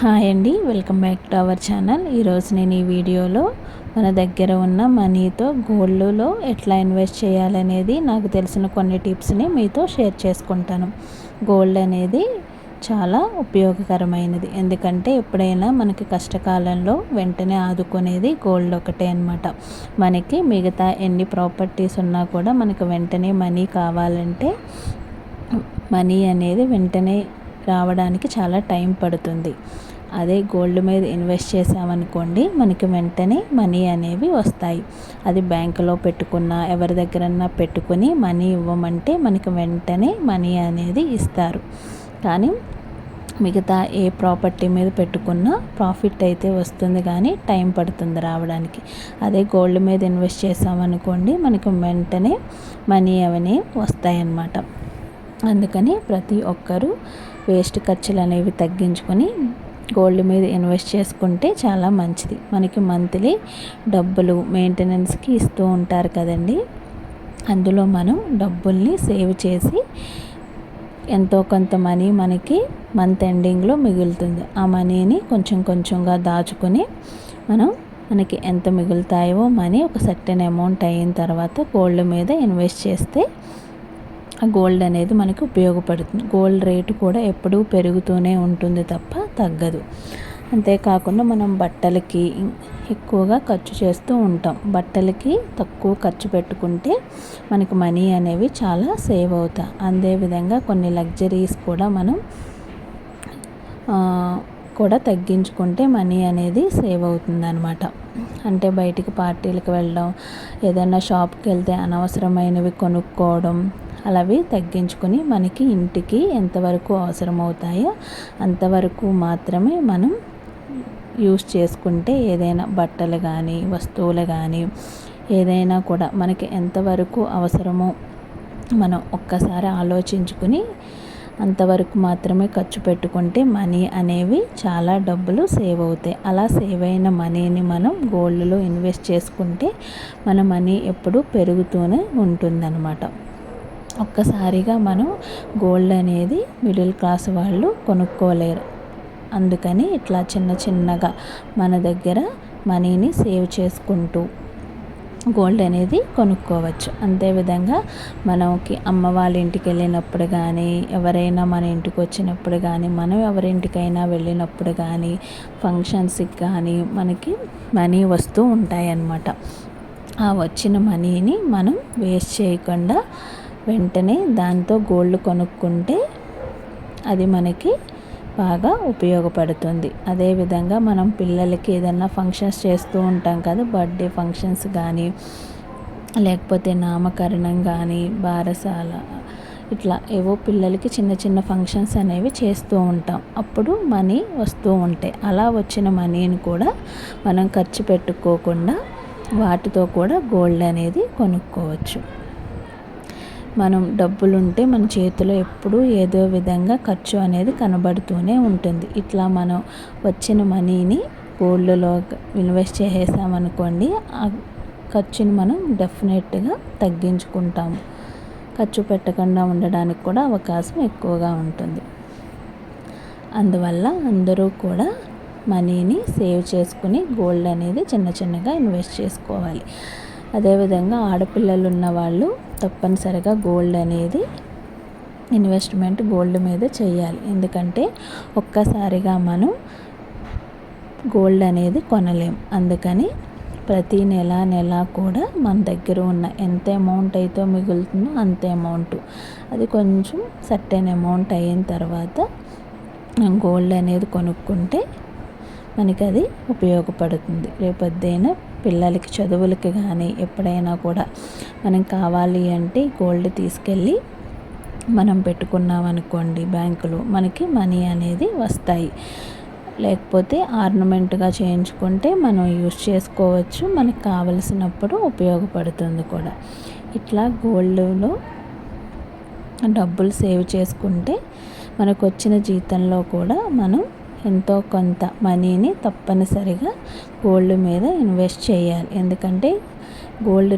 Hi అండి welcome back to our channel. ఈరోజు నేను ఈ వీడియోలో మన దగ్గర ఉన్న మనీతో గోల్డ్లో ఎట్లా ఇన్వెస్ట్ చేయాలనేది నాకు తెలిసిన కొన్ని టిప్స్ని మీతో షేర్ చేసుకుంటాను. గోల్డ్ అనేది చాలా ఉపయోగకరమైనది. ఎందుకంటే ఎప్పుడైనా మనకి కష్టకాలంలో వెంటనే ఆదుకునేది గోల్డ్ ఒకటే అనమాట మనకి మిగతా ఎన్ని ప్రాపర్టీస్ ఉన్నా కూడా మనకు వెంటనే మనీ కావాలంటే మనీ అనేది వెంటనే రావడానికి చాలా టైం పడుతుంది. అదే గోల్డ్ మీద ఇన్వెస్ట్ చేసామనుకోండి మనకి వెంటనే మనీ అనేవి వస్తాయి. అది బ్యాంకులో పెట్టుకున్నా ఎవరి దగ్గరన్నా పెట్టుకుని మనీ ఇవ్వమంటే మనకి వెంటనే మనీ అనేది ఇస్తారు. కానీ మిగతా ఏ ప్రాపర్టీ మీద పెట్టుకున్నా ప్రాఫిట్ అయితే వస్తుంది కానీ టైం పడుతుంది రావడానికి. అదే గోల్డ్ మీద ఇన్వెస్ట్ చేసామనుకోండి మనకి వెంటనే మనీ అవన్నీ వస్తాయన్నమాట. అందుకని ప్రతి ఒక్కరూ వేస్ట్ ఖర్చులు అనేవి తగ్గించుకొని గోల్డ్ మీద ఇన్వెస్ట్ చేసుకుంటే చాలా మంచిది. మనకి మంత్లీ డబ్బులు మెయింటెనెన్స్కి ఇస్తూ ఉంటారు కదండి. అందులో మనం డబ్బుల్ని సేవ్ చేసి ఎంతో కొంత మనీ మనకి మంత్ ఎండింగ్లో మిగులుతుంది. ఆ మనీని కొంచెం కొంచెంగా దాచుకొని మనం మనకి ఎంత మిగులుతాయో మనీ ఒక సర్టెన్ అమౌంట్ అయిన తర్వాత గోల్డ్ మీద ఇన్వెస్ట్ చేస్తే గోల్డ్ అనేది మనకి ఉపయోగపడుతుంది. గోల్డ్ రేటు కూడా ఎప్పుడూ పెరుగుతూనే ఉంటుంది తప్ప తగ్గదు. అంతేకాకుండా మనం బట్టలకి ఎక్కువగా ఖర్చు చేస్తూ ఉంటాం. బట్టలకి తక్కువ ఖర్చు పెట్టుకుంటే మనకి మనీ అనేవి చాలా సేవ్ అవుతాయి. అదేవిధంగా కొన్ని లగ్జరీస్ కూడా మనం కూడా తగ్గించుకుంటే మనీ అనేది సేవ్ అవుతుంది అనమాట అంటే బయటికి పార్టీలకు వెళ్ళడం ఏదైనా షాప్కి వెళ్తే అనవసరమైనవి కొనుక్కోవడం అలావి తగ్గించుకొని మనకి ఇంటికి ఎంతవరకు అవసరమవుతాయో అంతవరకు మాత్రమే మనం యూస్ చేసుకుంటే ఏదైనా బట్టలు కానీ వస్తువులు కానీ ఏదైనా కూడా మనకి ఎంతవరకు అవసరమో మనం ఒక్కసారి ఆలోచించుకుని అంతవరకు మాత్రమే ఖర్చు పెట్టుకుంటే మనీ అనేవి చాలా డబ్బులు సేవ్ అవుతాయి. అలా సేవ్ అయిన మనీని మనం గోల్డ్లో ఇన్వెస్ట్ చేసుకుంటే మన మనీ ఎప్పుడు పెరుగుతూనే ఉంటుందన్నమాట. ఒక్కసారిగా మనం గోల్డ్ అనేది మిడిల్ క్లాస్ వాళ్ళు కొనుక్కోలేరు. అందుకని ఇట్లా చిన్న చిన్నగా మన దగ్గర మనీని సేవ్ చేసుకుంటూ గోల్డ్ అనేది కొనుక్కోవచ్చు. అంతేవిధంగా మనకి అమ్మ వాళ్ళ ఇంటికి వెళ్ళినప్పుడు కానీ ఎవరైనా మన ఇంటికి వచ్చినప్పుడు కానీ మనం ఎవరింటికైనా వెళ్ళినప్పుడు కానీ ఫంక్షన్స్కి కానీ మనకి మనీ వస్తూ ఉంటాయన్నమాట. ఆ వచ్చిన మనీని మనం వేస్ట్ చేయకుండా వెంటనే దాంతో గోల్డ్ కొనుక్కుంటే అది మనకి బాగా ఉపయోగపడుతుంది. అదేవిధంగా మనం పిల్లలకి ఏదన్నా ఫంక్షన్స్ చేస్తూ ఉంటాం కదా బర్త్డే ఫంక్షన్స్ కానీ లేకపోతే నామకరణం కానీ బారసాల ఇట్లా ఏవో పిల్లలకి చిన్న చిన్న ఫంక్షన్స్ అనేవి చేస్తూ ఉంటాం. అప్పుడు మనీ వస్తూ ఉంటాయి అలా వచ్చిన మనీని కూడా మనం ఖర్చు పెట్టుకోకుండా వాటితో కూడా గోల్డ్ అనేది కొనుక్కోవచ్చు. మనం డబ్బులుంటే మన చేతిలో ఎప్పుడూ ఏదో విధంగా ఖర్చు అనేది కనబడుతూనే ఉంటుంది. ఇట్లా మనం వచ్చిన మనీని గోల్డ్లో ఇన్వెస్ట్ చేసేసామనుకోండి ఆ ఖర్చుని మనం డెఫినెట్గా తగ్గించుకుంటాము. ఖర్చు పెట్టకుండా ఉండడానికి కూడా అవకాశం ఎక్కువగా ఉంటుంది. అందువల్ల అందరూ కూడా మనీని సేవ్ చేసుకుని గోల్డ్ అనేది చిన్న చిన్నగా ఇన్వెస్ట్ చేసుకోవాలి. అదేవిధంగా ఆడపిల్లలు ఉన్న వాళ్ళు తప్పనిసరిగా గోల్డ్ అనేది ఇన్వెస్ట్మెంట్ గోల్డ్ మీద చేయాలి. ఎందుకంటే ఒక్కసారిగా మనం గోల్డ్ అనేది కొనలేం. అందుకని ప్రతి నెల నెల కూడా మన దగ్గర ఉన్న ఎంత అమౌంట్ అయితే మిగులుతుందో అంత అమౌంట్. అది కొంచెం సర్టెన్ అమౌంట్ అయిన తర్వాత గోల్డ్ అనేది కొనుక్కుంటే మనకి అది ఉపయోగపడుతుంది. రేపొద్దున పిల్లలకి చదువులకి కానీ ఎప్పుడైనా కూడా మనం కావాలి అంటే గోల్డ్ తీసుకెళ్ళి మనం పెట్టుకున్నాం అనుకోండి బ్యాంకులో మనకి మనీ అనేది వస్తాయి. లేకపోతే ఆర్నమెంట్గా చేయించుకుంటే మనం యూస్ చేసుకోవచ్చు. మనకు కావలసినప్పుడు ఉపయోగపడుతుంది కూడా. ఇట్లా గోల్డ్లో డబ్బులు సేవ్ చేసుకుంటే మనకు వచ్చిన జీతంలో కూడా మనం ఎంతో కొంత మనీని తప్పనిసరిగా గోల్డ్ మీద ఇన్వెస్ట్ చేయాలి. ఎందుకంటే గోల్డ్